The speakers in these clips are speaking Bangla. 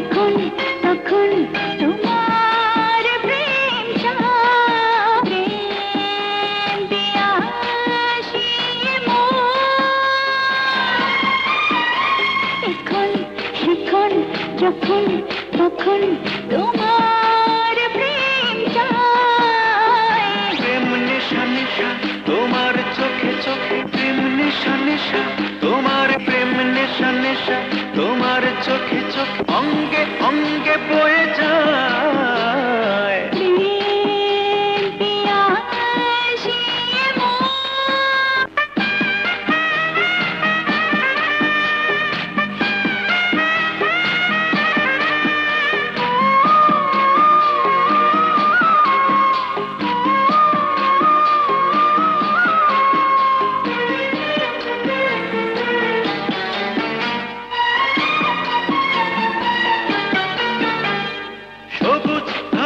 যখন তখন তোমার প্রেম সাথে দিয়াশি এখন শিখন যখন তখন তোমার নেশা তোমার প্রেম নেশা নেশা তোমার চোখে চোখে অঙ্গে অঙ্গে বয়ে যায়।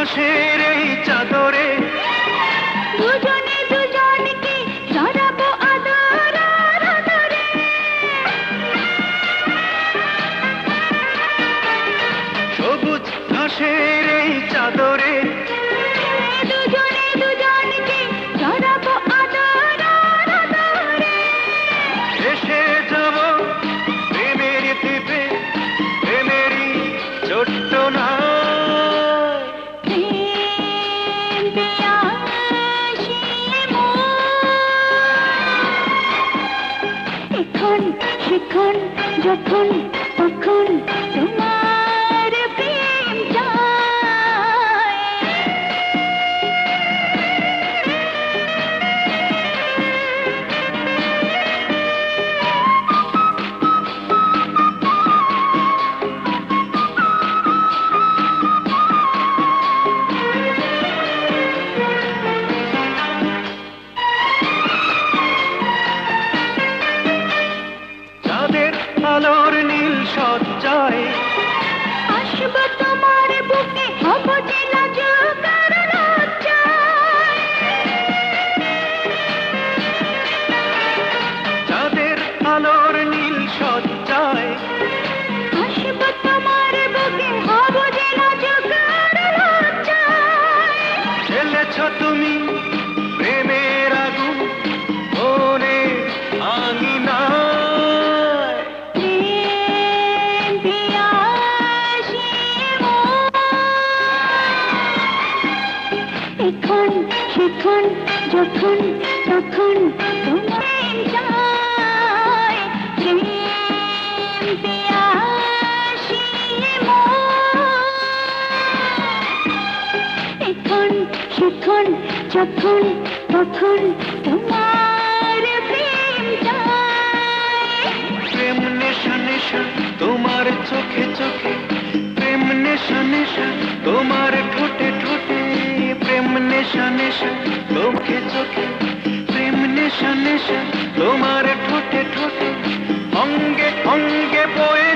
সবুজ শিখন যখন তখন তোমার শিখন যখন, তখন তোমার মন। এখন শিখন যখন, তখন তোমার প্রেম প্রেম নেশা নেশা তোমার চোখে চোখে, প্রেম নেশা নেশা তোমার ঠোঁটে ঠোঁটে, প্রেম নেশা নেশা চোখে চোখে প্রেম নেশা নেশা তোমার ঠোঁটে ঠোঁটে অঙ্গে অঙ্গে বয়ে